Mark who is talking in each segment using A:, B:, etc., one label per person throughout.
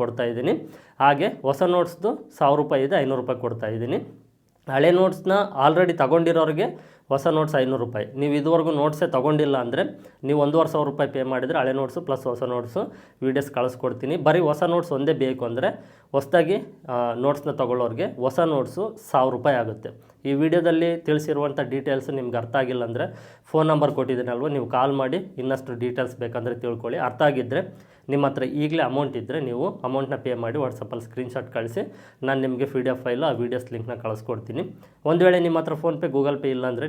A: ಕೊಡ್ತಾ ಇದ್ದೀನಿ. ಹಾಗೆ ಹೊಸ ನೋಟ್ಸ್ದು ಸಾವಿರ ರೂಪಾಯಿ ಇದೆ, ಐನೂರು ರೂಪಾಯಿ ಕೊಡ್ತಾ ಇದ್ದೀನಿ. ಹಳೆ ನೋಟ್ಸ್ನ ಆಲ್ರೆಡಿ ತಗೊಂಡಿರೋರಿಗೆ ಹೊಸ ನೋಟ್ಸ್ ಐನೂರು ರೂಪಾಯಿ. ನೀವು ಇದುವರೆಗೂ ನೋಟ್ಸೇ ತೊಗೊಂಡಿಲ್ಲ ಅಂದರೆ ನೀವು ಒಂದೂವರೆ ಸಾವಿರ ರೂಪಾಯಿ ಪೇ ಮಾಡಿದರೆ ಹಳೆ ನೋಟ್ಸು ಪ್ಲಸ್ ಹೊಸ ನೋಟ್ಸು ವೀಡಿಯೋಸ್ ಕಳಿಸ್ಕೊಡ್ತೀನಿ. ಬರೀ ಹೊಸ ನೋಟ್ಸ್ ಒಂದೇ ಬೇಕು ಅಂದರೆ ಹೊಸದಾಗಿ ನೋಟ್ಸ್ನ ತೊಗೊಳ್ಳೋರಿಗೆ ಹೊಸ ನೋಟ್ಸು ಸಾವಿರ ರೂಪಾಯಿ ಆಗುತ್ತೆ. ಈ ವಿಡಿಯೋದಲ್ಲಿ ತಿಳಿಸಿರುವಂಥ ಡೀಟೇಲ್ಸ್ ನಿಮ್ಗೆ ಅರ್ಥ ಆಗಿಲ್ಲ ಅಂದರೆ ಫೋನ್ ನಂಬರ್ ಕೊಟ್ಟಿದ್ದೀನಲ್ವ, ನೀವು ಕಾಲ್ ಮಾಡಿ ಇನ್ನಷ್ಟು ಡೀಟೇಲ್ಸ್ ಬೇಕಂದರೆ ತಿಳ್ಕೊಳ್ಳಿ. ಅರ್ಥ ಆಗಿದ್ದರೆ ನಿಮ್ಮ ಹತ್ರ ಈಗಲೇ ಅಮೌಂಟ್ ಇದ್ದರೆ ನೀವು ಅಮೌಂಟ್ನ ಪೇ ಮಾಡಿ ವಾಟ್ಸಪ್ಪಲ್ಲಿ ಸ್ಕ್ರೀನ್ಶಾಟ್ ಕಳಿಸಿ, ನಾನು ನಿಮಗೆ ಪಿ ಡಿ ಎಫ್ ಫೈಲು ಆ ವೀಡಿಯೋಸ್ ಲಿಂಕ್ನ ಕಳಿಸ್ಕೊಡ್ತೀನಿ. ಒಂದು ವೇಳೆ ನಿಮ್ಮ ಹತ್ರ ಫೋನ್ಪೇ ಗೂಗಲ್ ಪೇ ಇಲ್ಲ ಅಂದರೆ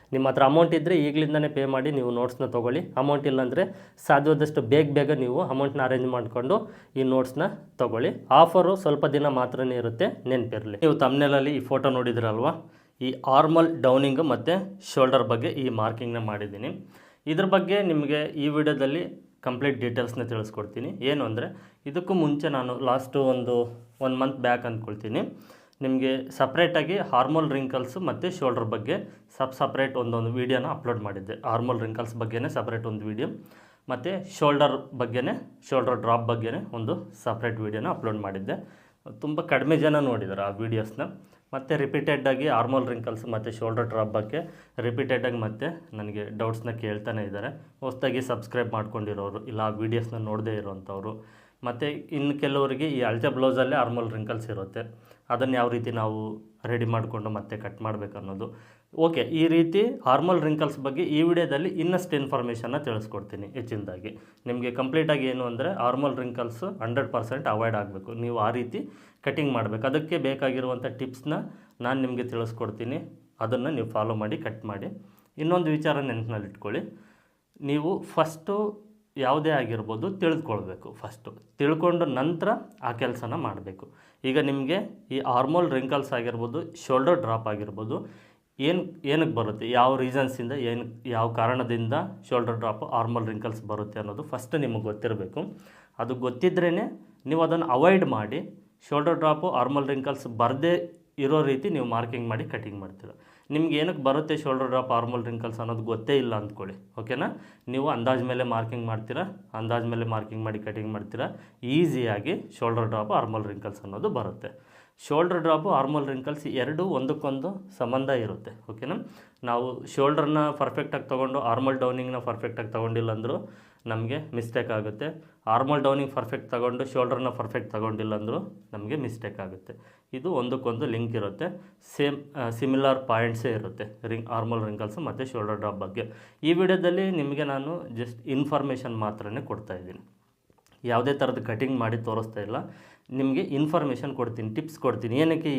A: ನಿಮ್ಮ ಹತ್ರ ಅಮೌಂಟ್ ಇದ್ದರೆ ಈಗಲಿಂದನೇ ಪೇ ಮಾಡಿ ನೀವು ನೋಟ್ಸ್ನ ತೊಗೊಳ್ಳಿ. ಅಮೌಂಟ್ ಇಲ್ಲಾಂದರೆ ಸಾಧ್ಯವಾದಷ್ಟು ಬೇಗ ಬೇಗ ನೀವು ಅಮೌಂಟ್ನ ಅರೇಂಜ್ ಮಾಡಿಕೊಂಡು ಈ ನೋಟ್ಸ್ನ ತೊಗೊಳ್ಳಿ. ಆಫರು ಸ್ವಲ್ಪ ದಿನ ಮಾತ್ರನೇ ಇರುತ್ತೆ, ನೆನಪಿರಲಿ. ನೀವು ತಮ್ಮನೇಲಲ್ಲಿ ಈ ಫೋಟೋ ನೋಡಿದ್ರಲ್ವಾ? ಈ ಆರ್ಮಲ್ ಡೌನಿಂಗ್ ಮತ್ತು ಶೋಲ್ಡರ್ ಬಗ್ಗೆ ಈ ಮಾರ್ಕಿಂಗ್ನ ಮಾಡಿದ್ದೀನಿ. ಇದ್ರ ಬಗ್ಗೆ ನಿಮಗೆ ಈ ವಿಡಿಯೋದಲ್ಲಿ ಕಂಪ್ಲೀಟ್ ಡೀಟೇಲ್ಸ್ನ ತಿಳಿಸ್ಕೊಡ್ತೀನಿ. ಏನು ಅಂದರೆ, ಇದಕ್ಕೂ ಮುಂಚೆ ನಾನು ಲಾಸ್ಟು ಒಂದು ಒನ್ ಮಂತ್ ಬ್ಯಾಕ್ ಅಂದ್ಕೊಳ್ತೀನಿ. ನಿಮಗೆ ಸಪ್ರೇಟಾಗಿ ಹಾರ್ಮೋಲ್ ರಿಂಕಲ್ಸ್ ಮತ್ತು ಶೋಲ್ಡರ್ ಬಗ್ಗೆ ಸಬ್ ಸಪ್ರೇಟ್ ಒಂದೊಂದು ವೀಡಿಯೋನ ಅಪ್ಲೋಡ್ ಮಾಡಿದ್ದೆ. ಹಾರ್ಮೋಲ್ ರಿಂಕಲ್ಸ್ ಬಗ್ಗೆನೇ ಸಪ್ರೇಟ್ ಒಂದು ವೀಡಿಯೋ ಮತ್ತು ಶೋಲ್ಡರ್ ಬಗ್ಗೆನೇ ಶೋಲ್ಡರ್ ಡ್ರಾಪ್ ಬಗ್ಗೆನೇ ಒಂದು ಸಪ್ರೇಟ್ ವೀಡಿಯೋನ ಅಪ್ಲೋಡ್ ಮಾಡಿದ್ದೆ. ತುಂಬ ಕಡಿಮೆ ಜನ ನೋಡಿದ್ದಾರೆ ಆ ವೀಡಿಯೋಸ್ನ ಮತ್ತು ರಿಪೀಟೆಡಾಗಿ ಆರ್ಮೋಲ್ ರಿಂಕಲ್ಸ್ ಮತ್ತು ಶೋಲ್ಡರ್ ಡ್ರಾಪ್ ಬಗ್ಗೆ ರಿಪೀಟೆಡಾಗಿ ಮತ್ತೆ ನನಗೆ ಡೌಟ್ಸ್ನ ಕೇಳ್ತಾನೆ ಇದ್ದಾರೆ ಹೊಸ್ದಾಗಿ ಸಬ್ಸ್ಕ್ರೈಬ್ ಮಾಡ್ಕೊಂಡಿರೋರು ಇಲ್ಲ ಆ ವೀಡಿಯೋಸ್ನ ನೋಡದೇ ಇರೋವಂಥವ್ರು ಮತ್ತು ಇನ್ನು ಕೆಲವರಿಗೆ ಈ ಅಳತೆ ಬ್ಲೌಸಲ್ಲೇ ಆರ್ಮೋಲ್ ರಿಂಕಲ್ಸ್ ಇರುತ್ತೆ. ಅದನ್ನು ಯಾವ ರೀತಿ ನಾವು ರೆಡಿ ಮಾಡಿಕೊಂಡು ಮತ್ತೆ ಕಟ್ ಮಾಡಬೇಕು ಅನ್ನೋದು ಓಕೆ ಈ ರೀತಿ ಹಾರ್ಮಲ್ ರಿಂಕಲ್ಸ್ ಬಗ್ಗೆ ಈ ವಿಡಿಯೋದಲ್ಲಿ ಇನ್ನಷ್ಟು ಇನ್ಫಾರ್ಮೇಷನ್ನ ತಿಳಿಸ್ಕೊಡ್ತೀನಿ ಹೆಚ್ಚಿನದಾಗಿ. ನಿಮಗೆ ಕಂಪ್ಲೀಟಾಗಿ ಏನು ಅಂದರೆ armhole wrinkles hundred percent avoid ಆಗಬೇಕು. ನೀವು ಆ ರೀತಿ ಕಟಿಂಗ್ ಮಾಡಬೇಕು. ಅದಕ್ಕೆ ಬೇಕಾಗಿರುವಂಥ ಟಿಪ್ಸ್ನ ನಾನು ನಿಮಗೆ ತಿಳಿಸ್ಕೊಡ್ತೀನಿ. ಅದನ್ನು ನೀವು ಫಾಲೋ ಮಾಡಿ ಕಟ್ ಮಾಡಿ. ಇನ್ನೊಂದು ವಿಚಾರ ನೆನಪಿನಲ್ಲಿ ಇಟ್ಕೊಳ್ಳಿ ನೀವು ಫಸ್ಟು ಯಾವುದೇ ಆಗಿರ್ಬೋದು ತಿಳಿದುಕೊಳ್ಬೇಕು ಫಸ್ಟು ತಿಳ್ಕೊಂಡು ನಂತರ ಆ ಕೆಲಸನ ಮಾಡಬೇಕು. ಈಗ ನಿಮಗೆ ಈ ಹಾರ್ಮೋಲ್ ರಿಂಕಲ್ಸ್ ಆಗಿರ್ಬೋದು ಶೋಲ್ಡರ್ ಡ್ರಾಪ್ ಆಗಿರ್ಬೋದು, ಏನು ಏನಕ್ಕೆ ಬರುತ್ತೆ? ಯಾವ ರೀಸನ್ಸಿಂದ ಏನು, ಯಾವ ಕಾರಣದಿಂದ ಶೋಲ್ಡರ್ ಡ್ರಾಪ್ ಹಾರ್ಮೋಲ್ ರಿಂಕಲ್ಸ್ ಬರುತ್ತೆ ಅನ್ನೋದು ಫಸ್ಟ್ ನಿಮಗೆ ಗೊತ್ತಿರಬೇಕು. ಅದು ಗೊತ್ತಿದ್ರೇ ನೀವು ಅದನ್ನು ಅವಾಯ್ಡ್ ಮಾಡಿ ಶೋಲ್ಡರ್ ಡ್ರಾಪು ಹಾರ್ಮೋಲ್ ರಿಂಕಲ್ಸ್ ಬರದೇ ಇರೋ ರೀತಿ ನೀವು ಮಾರ್ಕಿಂಗ್ ಮಾಡಿ ಕಟಿಂಗ್ ಮಾಡ್ತೀರ. ನಿಮ್ಗೆ ಏನಕ್ಕೆ ಬರುತ್ತೆ ಶೋಲ್ಡರ್ ಡ್ರಾಪ್ ಆರ್ಮಲ್ ರಿಂಕಲ್ಸ್ ಅನ್ನೋದು ಗೊತ್ತೇ ಇಲ್ಲ ಅಂದ್ಕೊಳ್ಳಿ ಓಕೆನಾ ನೀವು ಅಂದಾಜ್ ಮೇಲೆ ಮಾರ್ಕಿಂಗ್ ಮಾಡ್ತೀರಾ? ಅಂದಾಜ್ ಮೇಲೆ ಮಾರ್ಕಿಂಗ್ ಮಾಡಿ ಕಟಿಂಗ್ ಮಾಡ್ತೀರಾ? ಈಸಿಯಾಗಿ ಶೋಲ್ಡರ್ ಡ್ರಾಪ್ ಆರ್ಮಲ್ ರಿಂಕಲ್ಸ್ ಅನ್ನೋದು ಬರುತ್ತೆ. ಶೋಲ್ಡರ್ ಡ್ರಾಪು ಆರ್ಮಲ್ ರಿಂಕಲ್ಸ್ ಎರಡು ಒಂದಕ್ಕೊಂದು ಸಂಬಂಧ ಇರುತ್ತೆ ಓಕೆನಾ ನಾವು ಶೋಲ್ಡ್ರನ್ನ ಪರ್ಫೆಕ್ಟಾಗಿ ತೊಗೊಂಡು ಆರ್ಮಲ್ ಡೌನಿಂಗ್ನ ಪರ್ಫೆಕ್ಟಾಗಿ ತೊಗೊಂಡಿಲ್ಲ ಅಂದರೂ ನಮಗೆ ಮಿಸ್ಟೇಕ್ ಆಗುತ್ತೆ. ಆರ್ಮಲ್ ಡೌನಿಂಗ್ ಪರ್ಫೆಕ್ಟ್ ತಗೊಂಡು ಶೋಲ್ಡ್ರನ್ನ ಪರ್ಫೆಕ್ಟ್ ತಗೊಂಡಿಲ್ಲ ಅಂದರೂ ನಮಗೆ ಮಿಸ್ಟೇಕ್ ಆಗುತ್ತೆ. ಇದು ಒಂದಕ್ಕೊಂದು ಲಿಂಕ್ ಇರುತ್ತೆ. ಸೇಮ್ ಸಿಮಿಲರ್ ಪಾಯಿಂಟ್ಸೇ ಇರುತ್ತೆ. ರಿಂಗ್ ಆರ್ಮಲ್ ರಿಂಕಲ್ಸು ಮತ್ತು ಶೋಲ್ಡರ್ ಡ್ರಾಪ್ ಬಗ್ಗೆ. ಈ ವಿಡಿಯೋದಲ್ಲಿ ನಿಮಗೆ ನಾನು ಜಸ್ಟ್ ಇನ್ಫಾರ್ಮೇಷನ್ ಮಾತ್ರನೇ ಕೊಡ್ತಾ ಇದ್ದೀನಿ. ಯಾವುದೇ ಥರದ ಕಟಿಂಗ್ ಮಾಡಿ ತೋರಿಸ್ತಾ ಇಲ್ಲ. ನಿಮಗೆ ಇನ್ಫಾರ್ಮೇಷನ್ ಕೊಡ್ತೀನಿ ಟಿಪ್ಸ್ ಕೊಡ್ತೀನಿ. ಏನಕ್ಕೆ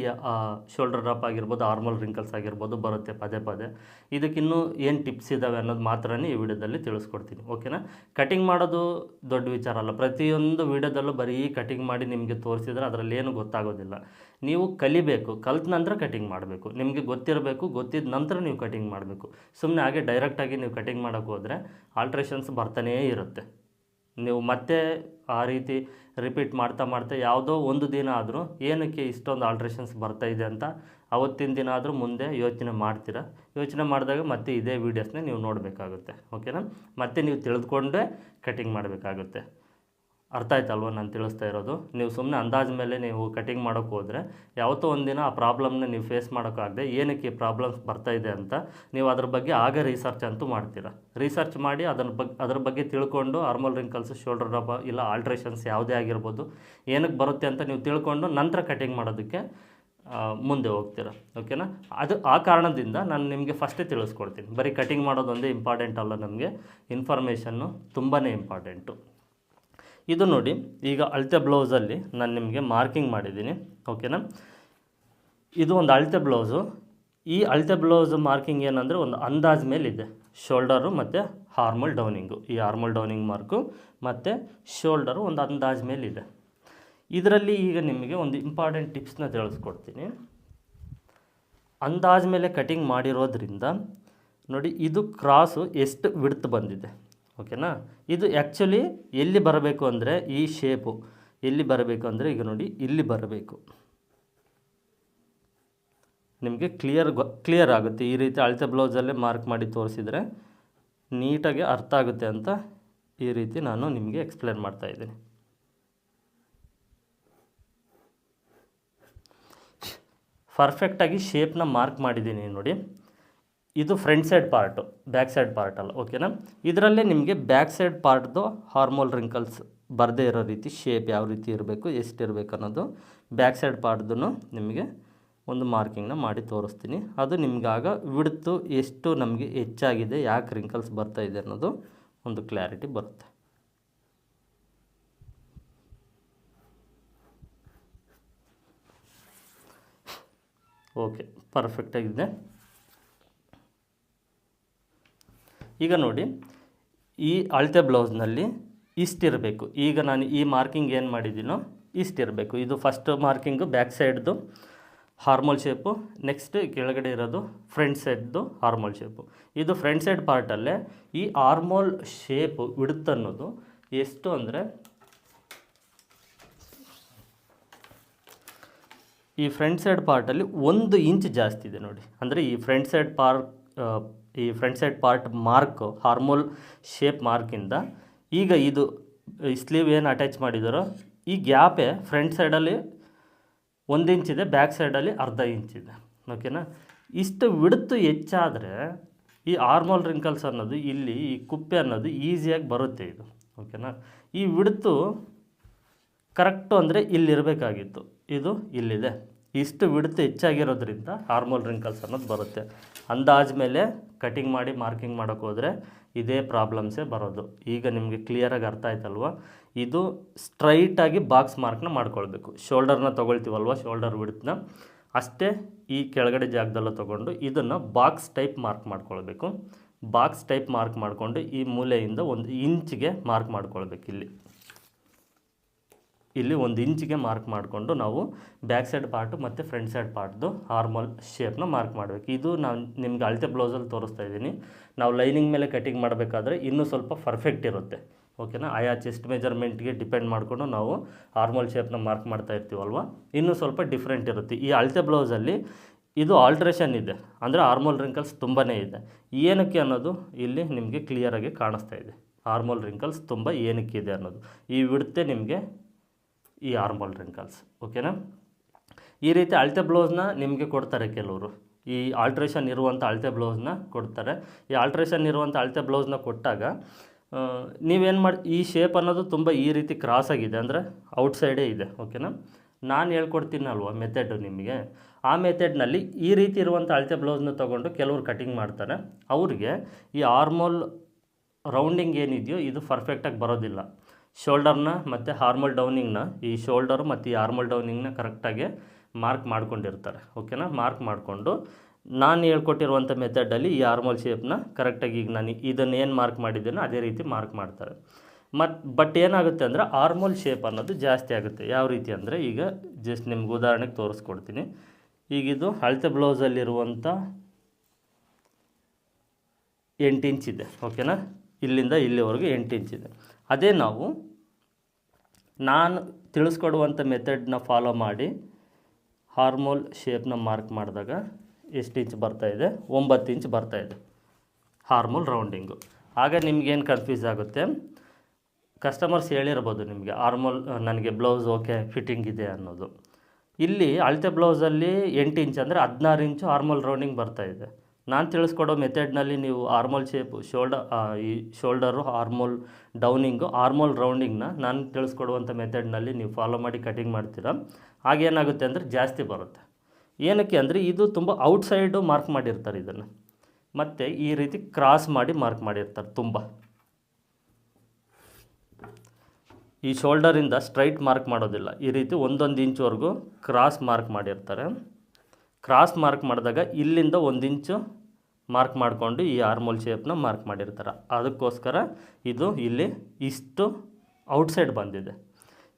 A: ಶೋಲ್ಡರ್ ಡ್ರಾಪ್ ಆಗಿರ್ಬೋದು ಆರ್ಮಲ್ ರಿಂಕಲ್ಸ್ ಆಗಿರ್ಬೋದು ಬರುತ್ತೆ ಪದೇ ಪದೇ. ಇದಕ್ಕಿನ್ನೂ ಏನು ಟಿಪ್ಸ್ ಇದ್ದಾವೆ ಅನ್ನೋದು ಮಾತ್ರನೇ ಈ ವಿಡಿಯೋದಲ್ಲಿ ತಿಳಿಸ್ಕೊಡ್ತೀನಿ ಓಕೆನಾ ಕಟಿಂಗ್ ಮಾಡೋದು ದೊಡ್ಡ ವಿಚಾರ ಅಲ್ಲ. ಪ್ರತಿಯೊಂದು ವಿಡಿಯೋದಲ್ಲೂ ಬರೀ ಕಟಿಂಗ್ ಮಾಡಿ ನಿಮಗೆ ತೋರಿಸಿದ್ರೆ ಅದರಲ್ಲಿ ಏನು ಗೊತ್ತಾಗೋದಿಲ್ಲ. ನೀವು ಕಲಿಬೇಕು, ಕಲ್ತ ನಂತರ ಕಟಿಂಗ್ ಮಾಡಬೇಕು. ನಿಮಗೆ ಗೊತ್ತಿರಬೇಕು ಗೊತ್ತಿದ್ದ ನಂತರ ನೀವು ಕಟಿಂಗ್ ಮಾಡಬೇಕು. ಸುಮ್ಮನೆ ಹಾಗೆ ಡೈರೆಕ್ಟಾಗಿ ನೀವು ಕಟಿಂಗ್ ಮಾಡೋಕ್ಕೆ ಹೋದರೆ ಆಲ್ಟ್ರೇಷನ್ಸ್ ಬರ್ತಾನೇ ಇರುತ್ತೆ. ನೀವು ಮತ್ತೆ ಆ ರೀತಿ ರಿಪೀಟ್ ಮಾಡ್ತಾ ಮಾಡ್ತಾ ಯಾವುದೋ ಒಂದು ದಿನ ಆದರೂ ಏನಕ್ಕೆ ಇಷ್ಟೊಂದು ಆಲ್ಟ್ರೇಷನ್ಸ್ ಬರ್ತಾ ಇದೆ ಅಂತ ಅವತ್ತಿನ ದಿನ ಆದರೂ ಮುಂದೆ ಯೋಚನೆ ಮಾಡ್ತೀರಾ? ಯೋಚನೆ ಮಾಡಿದಾಗ ಮತ್ತೆ ಇದೇ ವೀಡಿಯೋಸ್ನೇ ನೀವು ನೋಡಬೇಕಾಗುತ್ತೆ. ಓಕೆನಾ ಮತ್ತೆ ನೀವು ತಿಳಿದುಕೊಂಡೇ ಕಟಿಂಗ್ ಮಾಡಬೇಕಾಗುತ್ತೆ. ಅರ್ಥ ಆಯ್ತಲ್ವ ನಾನು ತಿಳಿಸ್ತಾ ಇರೋದು? ನೀವು ಸುಮ್ಮನೆ ಅಂದಾಜು ಮೇಲೆ ನೀವು ಕಟಿಂಗ್ ಮಾಡೋಕ್ಕೆ ಹೋದರೆ ಯಾವತ್ತೋ ಒಂದಿನ ಆ ಪ್ರಾಬ್ಲಮ್ನ ನೀವು ಫೇಸ್ ಮಾಡೋಕ್ಕಾಗದೆ ಏನಕ್ಕೆ ಈ ಪ್ರಾಬ್ಲಮ್ಸ್ ಬರ್ತಾ ಇದೆ ಅಂತ ನೀವು ಅದ್ರ ಬಗ್ಗೆ ಆಗ ರಿಸರ್ಚ್ ಅಂತೂ ಮಾಡ್ತೀರಾ? ರಿಸರ್ಚ್ ಮಾಡಿ ಅದರ ಬಗ್ಗೆ ಅದ್ರ ಬಗ್ಗೆ ತಿಳ್ಕೊಂಡು ಆರ್ಮಲ್ ರಿಂಕಲ್ಸ್ ಶೋಲ್ಡರ್ ಡ್ರಾಪ್ ಇಲ್ಲ ಆಲ್ಟ್ರೇಷನ್ಸ್ ಯಾವುದೇ ಆಗಿರ್ಬೋದು ಏನಕ್ಕೆ ಬರುತ್ತೆ ಅಂತ ನೀವು ತಿಳ್ಕೊಂಡು ನಂತರ ಕಟಿಂಗ್ ಮಾಡೋದಕ್ಕೆ ಮುಂದೆ ಹೋಗ್ತೀರ? ಓಕೆನಾ ಅದು, ಆ ಕಾರಣದಿಂದ ನಾನು ನಿಮಗೆ ಫಸ್ಟೇ ತಿಳಿಸ್ಕೊಡ್ತೀನಿ. ಬರೀ ಕಟಿಂಗ್ ಮಾಡೋದೊಂದೇ ಇಂಪಾರ್ಟೆಂಟ್ ಅಲ್ಲ ನಮಗೆ. ಇನ್ಫಾರ್ಮೇಷನ್ನು ತುಂಬಾ ಇಂಪಾರ್ಟೆಂಟು ಇದು ನೋಡಿ, ಈಗ ಅಳತೆ ಬ್ಲೌಸಲ್ಲಿ ನಾನು ನಿಮಗೆ ಮಾರ್ಕಿಂಗ್ ಮಾಡಿದ್ದೀನಿ ಓಕೆನಾ ಇದು ಒಂದು ಅಳತೆ ಬ್ಲೌಸು ಈ ಅಳತೆ ಬ್ಲೌಸ್ ಮಾರ್ಕಿಂಗ್ ಏನಂದರೆ ಒಂದು ಅಂದಾಜ್ ಮೇಲಿದೆ. ಶೋಲ್ಡರು ಮತ್ತು ಹಾರ್ಮಲ್ ಡೌನಿಂಗು ಈ ಹಾರ್ಮಲ್ ಡೌನಿಂಗ್ ಮಾರ್ಕು ಮತ್ತು ಶೋಲ್ಡರು ಒಂದು ಅಂದಾಜ್ ಮೇಲಿದೆ. ಇದರಲ್ಲಿ ಈಗ ನಿಮಗೆ ಒಂದು ಇಂಪಾರ್ಟೆಂಟ್ ಟಿಪ್ಸ್ನ ತಿಳಿಸ್ಕೊಡ್ತೀನಿ. ಅಂದಾಜ್ ಮೇಲೆ ಕಟಿಂಗ್ ಮಾಡಿರೋದ್ರಿಂದ, ನೋಡಿ, ಇದು ಕ್ರಾಸು ಎಷ್ಟು ವಿಡ್ತ್ ಬಂದಿದೆ. ಓಕೆನಾ? ಇದು ಆ್ಯಕ್ಚುಲಿ ಎಲ್ಲಿ ಬರಬೇಕು ಅಂದರೆ ಈ ಶೇಪು ಎಲ್ಲಿ ಬರಬೇಕು ಅಂದರೆ ಈಗ ನೋಡಿ, ಇಲ್ಲಿ ಬರಬೇಕು. ನಿಮಗೆ ಕ್ಲಿಯರ್ ಕ್ಲಿಯರ್ ಆಗುತ್ತೆ. ಈ ರೀತಿ ಅಳತೆ ಬ್ಲೌಸಲ್ಲೇ ಮಾರ್ಕ್ ಮಾಡಿ ತೋರಿಸಿದರೆ ನೀಟಾಗಿ ಅರ್ಥ ಆಗುತ್ತೆ ಅಂತ ಈ ರೀತಿ ನಾನು ನಿಮಗೆ ಎಕ್ಸ್ಪ್ಲೇನ್ ಮಾಡ್ತಾ ಇದ್ದೀನಿ. ಪರ್ಫೆಕ್ಟಾಗಿ ಶೇಪ್ನ ಮಾರ್ಕ್ ಮಾಡಿದ್ದೀನಿ ನೋಡಿ. ಇದು front side part back side part ಅಲ್ಲ ಓಕೆನಾ ಇದರಲ್ಲೇ ನಿಮಗೆ ಬ್ಯಾಕ್ ಸೈಡ್ ಪಾರ್ಟ್ದು ಹಾರ್ಮೋಲ್ ರಿಂಕಲ್ಸ್ ಬರದೇ ಇರೋ ರೀತಿ ಶೇಪ್ ಯಾವ ರೀತಿ ಇರಬೇಕು ಎಷ್ಟಿರಬೇಕು ಅನ್ನೋದು ಬ್ಯಾಕ್ ಸೈಡ್ ಪಾರ್ಟ್ದೂ ನಿಮಗೆ ಒಂದು ಮಾರ್ಕಿಂಗ್ನ ಮಾಡಿ ತೋರಿಸ್ತೀನಿ. ಅದು ನಿಮಗಾಗ ವಿಡ್ತು ಎಷ್ಟು ನಮಗೆ ಹೆಚ್ಚಾಗಿದೆ, ಯಾಕೆ ರಿಂಕಲ್ಸ್ ಬರ್ತಾ ಇದೆ ಅನ್ನೋದು ಒಂದು ಕ್ಲಾರಿಟಿ ಬರುತ್ತೆ. ಓಕೆ ಪರ್ಫೆಕ್ಟಾಗಿದೆ ಈಗ ನೋಡಿ, ಈ ಅಳತೆ ಬ್ಲೌಸ್ನಲ್ಲಿ ಇಷ್ಟಿರಬೇಕು. ಈಗ ನಾನು ಈ ಮಾರ್ಕಿಂಗ್ ಏನು ಮಾಡಿದ್ದೀನೋ ಇಷ್ಟಿರಬೇಕು. ಇದು ಫಸ್ಟ್ ಮಾರ್ಕಿಂಗು ಬ್ಯಾಕ್ ಸೈಡ್ದು ಹಾರ್ಮೋಲ್ ಶೇಪು ನೆಕ್ಸ್ಟ್ ಕೆಳಗಡೆ ಇರೋದು ಫ್ರಂಟ್ ಸೈಡ್ದು ಹಾರ್ಮೋಲ್ ಶೇಪು ಇದು ಫ್ರಂಟ್ ಸೈಡ್ ಪಾರ್ಟಲ್ಲೇ ಈ ಹಾರ್ಮೋಲ್ ಶೇಪು ಅನ್ನೋದು ಎಷ್ಟು ಅಂದರೆ ಈ ಫ್ರಂಟ್ ಸೈಡ್ ಪಾರ್ಟಲ್ಲಿ ಒಂದು ಇಂಚ್ ಜಾಸ್ತಿ ಇದೆ ನೋಡಿ. ಅಂದರೆ ಈ ಫ್ರಂಟ್ ಸೈಡ್ ಪಾರ್ಕ್ ಈ front side part mark armhole shape ಮಾರ್ಕಿಂದ ಈಗ ಇದು ಸ್ಲೀವ್ ಏನು ಅಟ್ಯಾಚ್ ಮಾಡಿದಾರೋ, ಈ ಗ್ಯಾಪೇ ಫ್ರಂಟ್ ಸೈಡಲ್ಲಿ ಒಂದು ಇಂಚಿದೆ ಬ್ಯಾಕ್ ಸೈಡಲ್ಲಿ ಅರ್ಧ ಇಂಚಿದೆ ಓಕೆನಾ ಇಷ್ಟು ವಿಡ್ತು ಹೆಚ್ಚಾದರೆ ಈ ಆರ್ಮೋಲ್ ರಿಂಕಲ್ಸ್ ಅನ್ನೋದು ಇಲ್ಲಿ ಈ ಕುಪ್ಪೆ ಅನ್ನೋದು ಈಸಿಯಾಗಿ ಬರುತ್ತೆ ಇದು. ಓಕೆನಾ ಈ ವಿಡ್ತು ಕರೆಕ್ಟು ಅಂದರೆ ಇಲ್ಲಿರಬೇಕಾಗಿತ್ತು ಇದು ಇಲ್ಲಿದೆ. ಇಷ್ಟು ವಿಡ್ತ್ ಹೆಚ್ಚಾಗಿರೋದ್ರಿಂದ ಹಾರ್ಮೋಲ್ ರಿಂಕಲ್ಸ್ ಅನ್ನೋದು ಬರುತ್ತೆ. ಅಂದಾಜ ಮೇಲೆ ಕಟಿಂಗ್ ಮಾಡಿ ಮಾರ್ಕಿಂಗ್ ಮಾಡೋಕ್ಕೆ ಹೋದರೆ ಇದೇ ಪ್ರಾಬ್ಲಮ್ಸೇ ಬರೋದು. ಈಗ ನಿಮಗೆ ಕ್ಲಿಯರಾಗಿ ಅರ್ಥ ಆಯ್ತಲ್ವ? ಇದು ಸ್ಟ್ರೈಟಾಗಿ ಬಾಕ್ಸ್ ಮಾರ್ಕ್ನ ಮಾಡ್ಕೊಳ್ಬೇಕು. ಶೋಲ್ಡರ್ನ ತೊಗೊಳ್ತೀವಲ್ವ? ಶೋಲ್ಡರ್ ವಿಡ್ತ್ನ ಅಷ್ಟೇ ಈ ಕೆಳಗಡೆ ಜಾಗದಲ್ಲೂ ತೊಗೊಂಡು ಇದನ್ನು ಬಾಕ್ಸ್ ಟೈಪ್ ಮಾರ್ಕ್ ಮಾಡ್ಕೊಳ್ಬೇಕು. ಬಾಕ್ಸ್ ಟೈಪ್ ಮಾರ್ಕ್ ಮಾಡಿಕೊಂಡು ಈ ಮೂಲೆಯಿಂದ ಒಂದು ಇಂಚಿಗೆ ಮಾರ್ಕ್ ಮಾಡ್ಕೊಳ್ಬೇಕು ಇಲ್ಲಿ. ಇಲ್ಲಿ ಒಂದು ಇಂಚಿಗೆ ಮಾರ್ಕ್ ಮಾಡಿಕೊಂಡು ನಾವು ಬ್ಯಾಕ್ ಸೈಡ್ ಪಾರ್ಟು ಮತ್ತು ಫ್ರಂಟ್ ಸೈಡ್ ಪಾರ್ಟ್ದು ಹಾರ್ಮಲ್ ಶೇಪ್ನ ಮಾರ್ಕ್ ಮಾಡಬೇಕು. ಇದು ನಾನು ನಿಮ್ಗೆ ಅಳತೆ ಬ್ಲೌಸಲ್ಲಿ ತೋರಿಸ್ತಾ ಇದ್ದೀನಿ. ನಾವು ಲೈನಿಂಗ್ ಮೇಲೆ ಕಟಿಂಗ್ ಮಾಡಬೇಕಾದ್ರೆ ಇನ್ನೂ ಸ್ವಲ್ಪ ಪರ್ಫೆಕ್ಟ್ ಇರುತ್ತೆ. ಓಕೆನಾ ಆಯಾ ಚೆಸ್ಟ್ ಮೆಜರ್ಮೆಂಟ್ಗೆ ಡಿಪೆಂಡ್ ಮಾಡಿಕೊಂಡು ನಾವು ಹಾರ್ಮಲ್ ಶೇಪ್ನ ಮಾರ್ಕ್ ಮಾಡ್ತಾ ಇರ್ತೀವಲ್ವ? ಇನ್ನೂ ಸ್ವಲ್ಪ ಡಿಫ್ರೆಂಟ್ ಇರುತ್ತೆ. ಈ ಅಳತೆ ಬ್ಲೌಸಲ್ಲಿ ಇದು ಆಲ್ಟ್ರೇಷನ್ ಇದೆ. ಅಂದರೆ ಹಾರ್ಮೋಲ್ ರಿಂಕಲ್ಸ್ ತುಂಬಾ ಇದೆ. ಏನಕ್ಕೆ ಅನ್ನೋದು ಇಲ್ಲಿ ನಿಮಗೆ ಕ್ಲಿಯರಾಗಿ ಕಾಣಿಸ್ತಾ ಇದೆ. ಹಾರ್ಮೋಲ್ ರಿಂಕಲ್ಸ್ ತುಂಬ ಏನಕ್ಕೆ ಇದೆ ಅನ್ನೋದು. ಈ ವಿಡ್ತೆ ನಿಮಗೆ ಈ ಆರ್ಮಲ್ ರಿಂಕಲ್ಸ್ ಓಕೆನಾ ಈ ರೀತಿ ಅಳತೆ ಬ್ಲೌಸ್ನ ನಿಮಗೆ ಕೊಡ್ತಾರೆ ಕೆಲವರು. ಈ ಆಲ್ಟ್ರೇಷನ್ ಇರುವಂಥ ಅಳತೆ ಬ್ಲೌಸ್ನ ಕೊಡ್ತಾರೆ. ಈ ಆಲ್ಟ್ರೇಷನ್ ಇರುವಂಥ ಅಳತೆ ಬ್ಲೌಸ್ನ ಕೊಟ್ಟಾಗ ನೀವೇನು ಮಾಡಿ, ಈ ಶೇಪ್ ಅನ್ನೋದು ತುಂಬ ಈ ರೀತಿ ಕ್ರಾಸ್ ಆಗಿದೆ ಅಂದರೆ ಔಟ್ಸೈಡೇ ಇದೆ ಓಕೆನಾ ನಾನು ಹೇಳ್ಕೊಡ್ತೀನಲ್ವ ಮೆಥಡು ನಿಮಗೆ? ಆ ಮೆಥೆಡ್ನಲ್ಲಿ ಈ ರೀತಿ ಇರುವಂಥ ಅಳತೆ ಬ್ಲೌಸ್ನ ತೊಗೊಂಡು ಕೆಲವರು ಕಟಿಂಗ್ ಮಾಡ್ತಾರೆ. ಅವ್ರಿಗೆ ಈ ಆರ್ಮೋಲ್ ರೌಂಡಿಂಗ್ ಏನಿದೆಯೋ ಇದು ಪರ್ಫೆಕ್ಟಾಗಿ ಬರೋದಿಲ್ಲ. ಶೋಲ್ಡರ್ನ ಮತ್ತು ಹಾರ್ಮಲ್ ಡೌನಿಂಗ್ನ, ಈ ಶೋಲ್ಡರ್ ಮತ್ತು ಈ ಹಾರ್ಮಲ್ ಡೌನಿಂಗ್ನ ಕರೆಕ್ಟಾಗಿ ಮಾರ್ಕ್ ಮಾಡ್ಕೊಂಡಿರ್ತಾರೆ. ಓಕೆನಾ? ಮಾರ್ಕ್ ಮಾಡಿಕೊಂಡು ನಾನು ಹೇಳ್ಕೊಟ್ಟಿರುವಂಥ ಮೆಥಡಲ್ಲಿ ಈ ಹಾರ್ಮಲ್ ಶೇಪ್ನ ಕರೆಕ್ಟಾಗಿ ಈಗ ನಾನು ಇದನ್ನು ಏನು ಮಾರ್ಕ್ ಮಾಡಿದ್ದೇನೋ ಅದೇ ರೀತಿ ಮಾರ್ಕ್ ಮಾಡ್ತಾರೆ. ಮತ್ತು ಬಟ್ ಏನಾಗುತ್ತೆ ಅಂದರೆ ಆರ್ಮೋಲ್ ಶೇಪ್ ಅನ್ನೋದು ಜಾಸ್ತಿ ಆಗುತ್ತೆ. ಯಾವ ರೀತಿ ಅಂದರೆ ಈಗ ಜಸ್ಟ್ ನಿಮ್ಗೆ ಉದಾಹರಣೆಗೆ ತೋರಿಸ್ಕೊಡ್ತೀನಿ. ಈಗಿದು ಅಳತೆ ಬ್ಲೌಸಲ್ಲಿರುವಂಥ ಎಂಟು ಇಂಚ್ ಇದೆ. ಓಕೆನಾ? ಇಲ್ಲಿಂದ ಇಲ್ಲಿವರೆಗೂ ಎಂಟು ಇಂಚ್ ಇದೆ. ಅದೇ ನಾವು ನಾನು ತಿಳಿಸ್ಕೊಡುವಂಥ ಮೆಥಡ್ನ ಫಾಲೋ ಮಾಡಿ ಹಾರ್ಮೋಲ್ ಶೇಪ್ನ ಮಾರ್ಕ್ ಮಾಡಿದಾಗ ಎಷ್ಟು ಇಂಚ್ ಬರ್ತಾಯಿದೆ ಒಂಬತ್ತು ಇಂಚ್ ಬರ್ತಾಯಿದೆ ಹಾರ್ಮೋಲ್ ರೌಂಡಿಂಗು ಆಗ ನಿಮಗೇನು ಕನ್ಫ್ಯೂಸ್ ಆಗುತ್ತೆ? ಕಸ್ಟಮರ್ಸ್ ಹೇಳಿರ್ಬೋದು ನಿಮಗೆ ಹಾರ್ಮೋಲ್ ನನಗೆ ಬ್ಲೌಸ್ ಓಕೆ ಫಿಟ್ಟಿಂಗ್ ಇದೆ ಅನ್ನೋದು. ಇಲ್ಲಿ ಅಳತೆ ಬ್ಲೌಸಲ್ಲಿ ಎಂಟು ಇಂಚ್ ಅಂದರೆ ಹದಿನಾರು ಇಂಚು ಹಾರ್ಮೋಲ್ ರೌಂಡಿಂಗ್ ಬರ್ತಾ ಇದೆ. ನಾನು ತಿಳಿಸ್ಕೊಡೋ ಮೆಥಡ್ನಲ್ಲಿ ನೀವು ಆರ್ಮೋಲ್ ಶೇಪ್ ಶೋಲ್ಡರ್ ಈ ಶೋಲ್ಡರು, ಆರ್ಮೋಲ್ ಡೌನಿಂಗು, ಆರ್ಮೋಲ್ ರೌಂಡಿಂಗ್ನ ನಾನು ತಿಳಿಸ್ಕೊಡುವಂಥ ಮೆಥಡ್ನಲ್ಲಿ ನೀವು ಫಾಲೋ ಮಾಡಿ ಕಟಿಂಗ್ ಮಾಡ್ತೀರಾ. ಆಗೇನಾಗುತ್ತೆ ಅಂದರೆ ಜಾಸ್ತಿ ಬರುತ್ತೆ. ಏನಕ್ಕೆ ಅಂದರೆ ಇದು ತುಂಬ ಔಟ್ಸೈಡು ಮಾರ್ಕ್ ಮಾಡಿರ್ತಾರೆ ಇದನ್ನು. ಮತ್ತು ಈ ರೀತಿ ಕ್ರಾಸ್ ಮಾಡಿ ಮಾರ್ಕ್ ಮಾಡಿರ್ತಾರೆ ತುಂಬ. ಈ ಶೋಲ್ಡರಿಂದ ಸ್ಟ್ರೈಟ್ ಮಾರ್ಕ್ ಮಾಡೋದಿಲ್ಲ. ಈ ರೀತಿ ಒಂದೊಂದು ಇಂಚ್ವರೆಗೂ ಕ್ರಾಸ್ ಮಾರ್ಕ್ ಮಾಡಿರ್ತಾರೆ. ಕ್ರಾಸ್ ಮಾರ್ಕ್ ಮಾಡಿದಾಗ ಇಲ್ಲಿಂದ ಒಂದು ಇಂಚು ಮಾರ್ಕ್ ಮಾಡಿಕೊಂಡು ಈ ಆರ್ಮೋಲ್ ಶೇಪ್ನ ಮಾರ್ಕ್ ಮಾಡಿರ್ತಾರೆ. ಅದಕ್ಕೋಸ್ಕರ ಇದು ಇಲ್ಲಿ ಇಷ್ಟು ಔಟ್ಸೈಡ್ ಬಂದಿದೆ.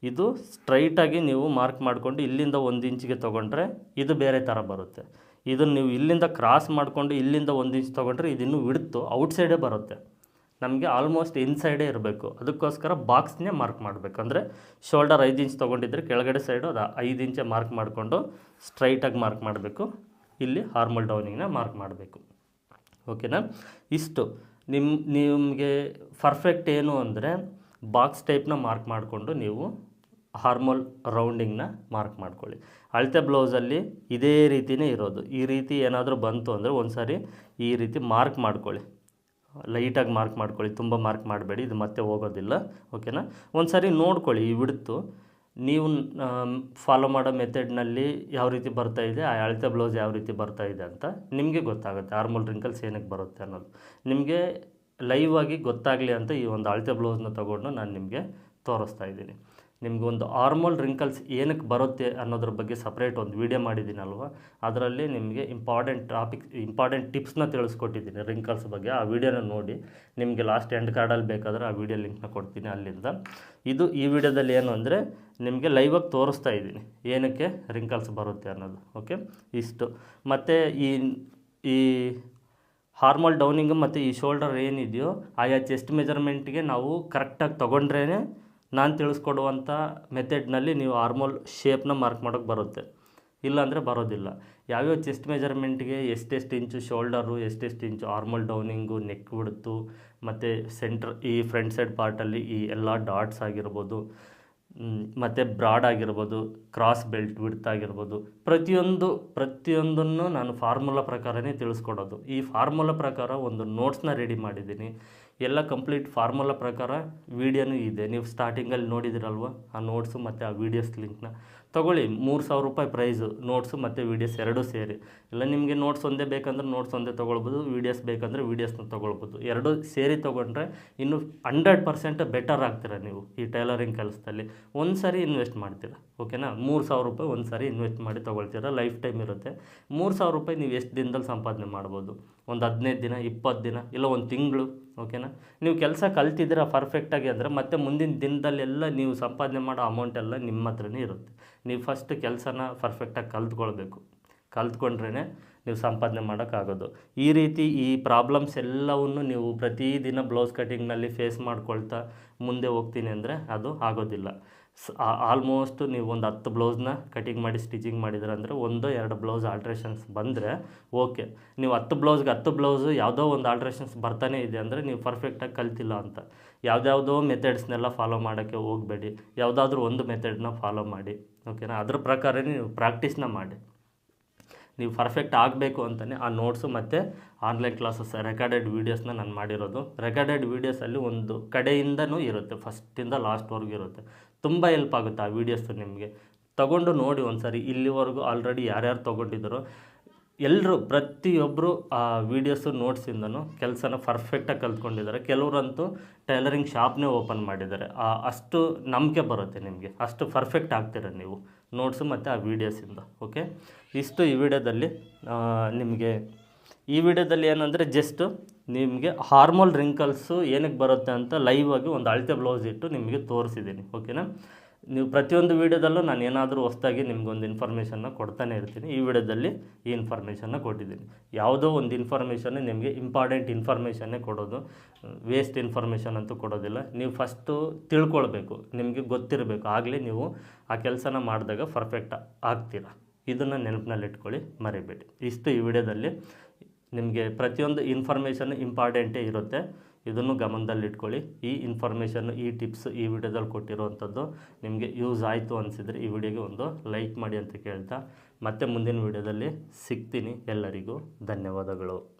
A: ಇದು ಸ್ಟ್ರೈಟಾಗಿ ನೀವು ಮಾರ್ಕ್ ಮಾಡಿಕೊಂಡು ಇಲ್ಲಿಂದ ಒಂದು ಇಂಚಿಗೆ ತೊಗೊಂಡ್ರೆ ಇದು ಬೇರೆ ಥರ ಬರುತ್ತೆ. ಇದನ್ನು ನೀವು ಇಲ್ಲಿಂದ ಕ್ರಾಸ್ ಮಾಡಿಕೊಂಡು ಇಲ್ಲಿಂದ ಒಂದು ಇಂಚ್ ತೊಗೊಂಡ್ರೆ ಇದಿನ್ನೂ ವಿಡ್ತು ಔಟ್ಸೈಡೇ ಬರುತ್ತೆ. ನಮಗೆ ಆಲ್ಮೋಸ್ಟ್ ಇನ್ಸೈಡೇ ಇರಬೇಕು. ಅದಕ್ಕೋಸ್ಕರ ಬಾಕ್ಸ್ನೇ ಮಾರ್ಕ್ ಮಾಡಬೇಕು. ಅಂದರೆ ಶೋಲ್ಡರ್ ಐದು ಇಂಚ್ ತೊಗೊಂಡಿದ್ರೆ ಕೆಳಗಡೆ ಸೈಡು ಅದು ಐದು ಇಂಚೆ ಮಾರ್ಕ್ ಮಾಡಿಕೊಂಡು ಸ್ಟ್ರೈಟಾಗಿ ಮಾರ್ಕ್ ಮಾಡಬೇಕು. ಇಲ್ಲಿ ಹಾರ್ಮಲ್ ಡೌನಿಂಗ್ನ ಮಾರ್ಕ್ ಮಾಡಬೇಕು. ಓಕೆನಾ ಇಷ್ಟು. ನಿಮ್ಮ ನಿಮಗೆ ಪರ್ಫೆಕ್ಟ್ ಏನು ಅಂದರೆ ಬಾಕ್ಸ್ ಟೈಪ್ನ ಮಾರ್ಕ್ ಮಾಡಿಕೊಂಡು ನೀವು ಹಾರ್ಮೋಲ್ ರೌಂಡಿಂಗ್ನ ಮಾರ್ಕ್ ಮಾಡ್ಕೊಳ್ಳಿ. ಅಳತೆ ಬ್ಲೌಸಲ್ಲಿ ಇದೇ ರೀತಿಯೇ ಇರೋದು. ಈ ರೀತಿ ಏನಾದರೂ ಬಂತು ಅಂದರೆ ಒಂದು ಸಾರಿ ಈ ರೀತಿ ಮಾರ್ಕ್ ಮಾಡ್ಕೊಳ್ಳಿ. ಲೈಟಾಗಿ ಮಾರ್ಕ್ ಮಾಡ್ಕೊಳ್ಳಿ, ತುಂಬ ಮಾರ್ಕ್ ಮಾಡಬೇಡಿ, ಇದು ಮತ್ತೆ ಹೋಗೋದಿಲ್ಲ, ಓಕೆನಾ? ಒಂದು ಸಾರಿ ನೋಡ್ಕೊಳ್ಳಿ ಈ ಬಿಡ್ತು ನೀವು ಫಾಲೋ ಮಾಡೋ ಮೆಥಡ್ನಲ್ಲಿ ಯಾವ ರೀತಿ ಬರ್ತಾ ಇದೆ, ಆ ಅಳತೆ ಬ್ಲೌಸ್ ಯಾವ ರೀತಿ ಬರ್ತಾ ಇದೆ ಅಂತ ನಿಮಗೆ ಗೊತ್ತಾಗುತ್ತೆ ಆರ್ಮೋಲ್ ರಿಂಕಲ್ಸ್ ಏನಕ್ಕೆ ಬರುತ್ತೆ ಅನ್ನೋದು. ನಿಮಗೆ ಲೈವ್ ಆಗಿ ಗೊತ್ತಾಗಲಿ ಅಂತ ಈ ಒಂದು ಅಳತೆ ಬ್ಲೌಸ್ನ ತೊಗೊಂಡು ನಾನು ನಿಮಗೆ ತೋರಿಸ್ತಾ ಇದ್ದೀನಿ. ನಿಮ್ಗೆ ಒಂದು ಆರ್ಮಲ್ ರಿಂಕಲ್ಸ್ ಏನಕ್ಕೆ ಬರುತ್ತೆ ಅನ್ನೋದ್ರ ಬಗ್ಗೆ ಸಪ್ರೇಟ್ ಒಂದು ವಿಡಿಯೋ ಮಾಡಿದ್ದೀನಲ್ವ? ಅದರಲ್ಲಿ ನಿಮಗೆ ಇಂಪಾರ್ಟೆಂಟ್ ಟಾಪಿಕ್ ಇಂಪಾರ್ಟೆಂಟ್ ಟಿಪ್ಸ್ನ ತಿಳಿಸ್ಕೊಟ್ಟಿದ್ದೀನಿ ರಿಂಕಲ್ಸ್ ಬಗ್ಗೆ. ಆ ವಿಡಿಯೋನ ನೋಡಿ, ನಿಮಗೆ ಲಾಸ್ಟ್ ಎಂಡ್ ಕಾರ್ಡಲ್ಲಿ ಬೇಕಾದರೆ ಆ ವಿಡಿಯೋ ಲಿಂಕ್ನ ಕೊಡ್ತೀನಿ ಅಲ್ಲಿಂದ. ಇದು ಈ ವಿಡಿಯೋದಲ್ಲಿ ಏನು ಅಂದರೆ, ನಿಮಗೆ ಲೈವಾಗಿ ತೋರಿಸ್ತಾ ಇದ್ದೀನಿ ಏನಕ್ಕೆ ರಿಂಕಲ್ಸ್ ಬರುತ್ತೆ ಅನ್ನೋದು ಓಕೆ ಇಷ್ಟು. ಮತ್ತು ಈ ಈ ಹಾರ್ಮಲ್ ಡೌನಿಂಗ್ ಮತ್ತು ಈ ಶೋಲ್ಡರ್ ಏನಿದೆಯೋ ಆಯಾ ಚೆಸ್ಟ್ ಮೆಜರ್ಮೆಂಟ್ಗೆ ನಾವು ಕರೆಕ್ಟಾಗಿ ತೊಗೊಂಡ್ರೇ ನಾನು ತಿಳಿಸ್ಕೊಡುವಂಥ ಮೆಥಡ್ನಲ್ಲಿ ನೀವು ಆರ್ಮೋಲ್ ಶೇಪ್ನ ಮಾರ್ಕ್ ಮಾಡೋಕ್ಕೆ ಬರುತ್ತೆ. ಇಲ್ಲಾಂದರೆ ಬರೋದಿಲ್ಲ. ಯಾವ್ಯಾವ ಚೆಸ್ಟ್ ಮೆಜರ್ಮೆಂಟ್ಗೆ ಎಷ್ಟೆಷ್ಟು ಇಂಚು ಶೋಲ್ಡರು ಎಷ್ಟೆಷ್ಟು ಇಂಚು ಆರ್ಮಲ್ ಡೌನಿಂಗು ನೆಕ್ ಬಿಡ್ತು ಮತ್ತು ಸೆಂಟ್ರ್ ಈ ಫ್ರಂಟ್ ಸೈಡ್ ಪಾರ್ಟಲ್ಲಿ ಈ ಎಲ್ಲ ಡಾಟ್ಸ್ ಆಗಿರ್ಬೋದು ಮತ್ತು ಬ್ರಾಡ್ ಆಗಿರ್ಬೋದು ಕ್ರಾಸ್ ಬೆಲ್ಟ್ ವಿಡ್ತ್ ಆಗಿರ್ಬೋದು. ಪ್ರತಿಯೊಂದು, ಪ್ರತಿಯೊಂದನ್ನು ನಾನು ಫಾರ್ಮುಲಾ ಪ್ರಕಾರನೇ ತಿಳಿಸ್ಕೊಡೋದು. ಈ ಫಾರ್ಮುಲಾ ಪ್ರಕಾರ ಒಂದು ನೋಟ್ಸ್ನ ರೆಡಿ ಮಾಡಿದ್ದೀನಿ. ಎಲ್ಲ ಕಂಪ್ಲೀಟ್ ಫಾರ್ಮುಲಾ ಪ್ರಕಾರ ವೀಡಿಯೋನೂ ಇದೆ. ನೀವು ಸ್ಟಾರ್ಟಿಂಗಲ್ಲಿ ನೋಡಿದಿರಲ್ವ? ಆ ನೋಟ್ಸು ಮತ್ತು ಆ ವೀಡಿಯೋಸ್ ಲಿಂಕ್ನ ತೊಗೊಳ್ಳಿ, ಮೂರು ಸಾವಿರ ರೂಪಾಯಿ ಪ್ರೈಸು ನೋಟ್ಸು ಮತ್ತು ವೀಡಿಯೋಸ್ ಎರಡೂ ಸೇರಿ. ಇಲ್ಲ, ನಿಮಗೆ ನೋಟ್ಸ್ ಒಂದೇ ಬೇಕಂದ್ರೆ ನೋಟ್ಸ್ ಒಂದೇ ತೊಗೊಳ್ಬೋದು ವೀಡಿಯೋಸ್ ಬೇಕಂದರೆ ವೀಡಿಯೋಸ್ನ ತೊಗೊಳ್ಬೋದು. ಎರಡೂ ಸೇರಿ ತೊಗೊಂಡ್ರೆ ಇನ್ನು ಹಂಡ್ರೆಡ್ ಪರ್ಸೆಂಟ್ ಬೆಟರ್ ಆಗ್ತೀರ ನೀವು ಈ ಟೈಲರಿಂಗ್ ಕೆಲಸದಲ್ಲಿ. ಒಂದು ಸಾರಿ ಇನ್ವೆಸ್ಟ್ ಮಾಡ್ತೀರಾ ಓಕೆನಾ ಮೂರು ಸಾವಿರ ರೂಪಾಯಿ ಒಂದು ಸಾರಿ ಇನ್ವೆಸ್ಟ್ ಮಾಡಿ ತೊಗೊಳ್ತೀರಾ ಲೈಫ್ ಟೈಮ್ ಇರುತ್ತೆ. ಮೂರು ಸಾವಿರ ರೂಪಾಯಿ ನೀವು ಎಷ್ಟು ದಿನದಲ್ಲಿ ಸಂಪಾದನೆ ಮಾಡ್ಬೋದು? ಒಂದು ಹದಿನೈದು ದಿನ, ಇಪ್ಪತ್ತು ದಿನ, ಇಲ್ಲ ಒಂದು ತಿಂಗಳು ಓಕೆನಾ ನೀವು ಕೆಲಸ ಕಲ್ತಿದ್ದೀರ ಪರ್ಫೆಕ್ಟಾಗಿ ಅಂದರೆ ಮತ್ತೆ ಮುಂದಿನ ದಿನದಲ್ಲೆಲ್ಲ ನೀವು ಸಂಪಾದನೆ ಮಾಡೋ ಅಮೌಂಟ್ ಎಲ್ಲ ನಿಮ್ಮ ಹತ್ರನೇ ಇರುತ್ತೆ. ನೀವು ಫಸ್ಟ್ ಕೆಲಸನ ಪರ್ಫೆಕ್ಟಾಗಿ ಕಲ್ತ್ಕೊಳ್ಬೇಕು. ಕಲ್ತ್ಕೊಂಡ್ರೇ ನೀವು ಸಂಪಾದನೆ ಮಾಡೋಕ್ಕಾಗೋದು. ಈ ರೀತಿ ಈ ಪ್ರಾಬ್ಲಮ್ಸ್ ಎಲ್ಲವನ್ನು ನೀವು ಪ್ರತಿದಿನ ಬ್ಲೌಸ್ ಕಟಿಂಗ್ನಲ್ಲಿ ಫೇಸ್ ಮಾಡ್ಕೊಳ್ತಾ ಮುಂದೆ ಹೋಗ್ತೀನಿ ಅಂದರೆ ಅದು ಆಗೋದಿಲ್ಲ. ಸ್ ಆಲ್ಮೋಸ್ಟ್ ನೀವು ಒಂದು ಹತ್ತು ಬ್ಲೌಸ್ನ ಕಟಿಂಗ್ ಮಾಡಿ ಸ್ಟಿಚಿಂಗ್ ಮಾಡಿದ್ರೆ ಅಂದರೆ ಒಂದು ಎರಡು ಬ್ಲೌಸ್ ಆಲ್ಟ್ರೇಷನ್ಸ್ ಬಂದರೆ ಓಕೆ ನೀವು ಹತ್ತು ಬ್ಲೌಸ್ಗೆ ಹತ್ತು ಬ್ಲೌಸು ಯಾವುದೋ ಒಂದು ಆಲ್ಟ್ರೇಷನ್ಸ್ ಬರ್ತಾನೆ ಇದೆ ಅಂದರೆ ನೀವು ಪರ್ಫೆಕ್ಟಾಗಿ ಕಲ್ತಿಲ್ಲ ಅಂತ. ಯಾವುದ್ಯಾವುದೋ ಮೆಥಡ್ಸ್ನೆಲ್ಲ ಫಾಲೋ ಮಾಡೋಕ್ಕೆ ಹೋಗಬೇಡಿ. ಯಾವುದಾದ್ರೂ ಒಂದು ಮೆಥಡ್ನ ಫಾಲೋ ಮಾಡಿ ಓಕೆನಾ ಅದ್ರ ಪ್ರಕಾರ ನೀವು ಪ್ರಾಕ್ಟೀಸ್ನ ಮಾಡಿ. ನೀವು ಪರ್ಫೆಕ್ಟ್ ಆಗಬೇಕು ಅಂತಲೇ ಆ ನೋಟ್ಸು ಮತ್ತು ಆನ್ಲೈನ್ ಕ್ಲಾಸಸ್ ರೆಕಾರ್ಡೆಡ್ ವೀಡಿಯೋಸ್ನ ನಾನು ಮಾಡಿರೋದು. ರೆಕಾರ್ಡೆಡ್ ವೀಡಿಯೋಸಲ್ಲಿ ಒಂದು ಕಡೆಯಿಂದನೂ ಇರುತ್ತೆ ಫಸ್ಟಿಂದ ಲಾಸ್ಟ್ವರೆಗೂ ಇರುತ್ತೆ. ತುಂಬ ಹೆಲ್ಪ್ ಆಗುತ್ತೆ ಆ ವೀಡಿಯೋಸು ನಿಮಗೆ. ತಗೊಂಡು ನೋಡಿ ಒಂದ್ಸರಿ. ಇಲ್ಲಿವರೆಗೂ ಆಲ್ರೆಡಿ ಯಾರ್ಯಾರು ತೊಗೊಂಡಿದ್ದಾರೋ ಎಲ್ಲರೂ ಪ್ರತಿಯೊಬ್ಬರು ಆ ವೀಡಿಯೋಸು ನೋಟ್ಸಿಂದನೂ ಕೆಲಸನ ಪರ್ಫೆಕ್ಟಾಗಿ ಕಲ್ತ್ಕೊಂಡಿದ್ದಾರೆ. ಕೆಲವರಂತೂ ಟೈಲರಿಂಗ್ ಶಾಪ್ನೇ ಓಪನ್ ಮಾಡಿದ್ದಾರೆ. ಅಷ್ಟು ನಂಬಿಕೆ ಬರುತ್ತೆ ನಿಮಗೆ. ಅಷ್ಟು ಪರ್ಫೆಕ್ಟ್ ಆಗ್ತೀರ ನೀವು. ನೋಟ್ಸು ಮತ್ತು ಆ ವೀಡಿಯೋಸಿಂದ ಓಕೆ ಇಷ್ಟು ಈ ವಿಡಿಯೋದಲ್ಲಿ ನಿಮಗೆ ಈ ವಿಡಿಯೋದಲ್ಲಿ ಏನಂದರೆ ಜಸ್ಟ್ ನಿಮಗೆ ಹಾರ್ಮೋಲ್ ರಿಂಕಲ್ಸು ಏನಕ್ಕೆ ಬರುತ್ತೆ ಅಂತ ಲೈವ್ ಆಗಿ ಒಂದು ಅಳತೆ ಬ್ಲೌಸ್ ಇಟ್ಟು ನಿಮಗೆ ತೋರಿಸಿದ್ದೀನಿ ಓಕೆನಾ ನೀವು ಪ್ರತಿಯೊಂದು ವೀಡಿಯೋದಲ್ಲೂ ನಾನು ಏನಾದರೂ ಹೊಸ್ದಾಗಿ ನಿಮ್ಗೊಂದು ಇನ್ಫಾರ್ಮೇಷನ್ನ ಕೊಡ್ತಾನೆ ಇರ್ತೀನಿ. ಈ ವಿಡಿಯೋದಲ್ಲಿ ಈ ಇನ್ಫಾರ್ಮೇಷನ್ನ ಕೊಟ್ಟಿದ್ದೀನಿ. ಯಾವುದೋ ಒಂದು ಇನ್ಫಾರ್ಮೇಷನ್ನೇ ನಿಮಗೆ ಇಂಪಾರ್ಟೆಂಟ್ ಇನ್ಫಾರ್ಮೇಷನ್ನೇ ಕೊಡೋದು. ವೇಸ್ಟ್ ಇನ್ಫಾರ್ಮೇಷನ್ ಅಂತೂ ಕೊಡೋದಿಲ್ಲ. ನೀವು ಫಸ್ಟು ತಿಳ್ಕೊಳ್ಬೇಕು, ನಿಮಗೆ ಗೊತ್ತಿರಬೇಕು. ಆಗಲೇ ನೀವು ಆ ಕೆಲಸನ ಮಾಡಿದಾಗ ಪರ್ಫೆಕ್ಟ್ ಆಗ್ತೀರ. ಇದನ್ನು ನೆನಪಿನಲ್ಲಿ ಇಟ್ಕೊಳ್ಳಿ ಮರಿಬೇಡಿ. ಇಷ್ಟು ಈ ವಿಡಿಯೋದಲ್ಲಿ ನಿಮಗೆ ಪ್ರತಿಯೊಂದು ಇನ್ಫಾರ್ಮೇಷನ್ ಇಂಪಾರ್ಟೆಂಟೇ ಇರುತ್ತೆ. ಇದನ್ನು ಗಮನದಲ್ಲಿಟ್ಕೊಳ್ಳಿ. ಈ ಇನ್ಫಾರ್ಮೇಷನ್ನು ಈ ಟಿಪ್ಸ್ ಈ ವಿಡಿಯೋದಲ್ಲಿ ಕೊಟ್ಟಿರುವಂಥದ್ದು ನಿಮಗೆ ಯೂಸ್ ಆಯಿತು ಅನಿಸಿದರೆ ಈ ವಿಡಿಯೋಗೆ ಒಂದು ಲೈಕ್ ಮಾಡಿ ಅಂತ ಕೇಳ್ತಾ. ಮತ್ತೆ ಮುಂದಿನ ವಿಡಿಯೋದಲ್ಲಿ ಸಿಗ್ತೀನಿ ಎಲ್ಲರಿಗೂ. ಧನ್ಯವಾದಗಳು.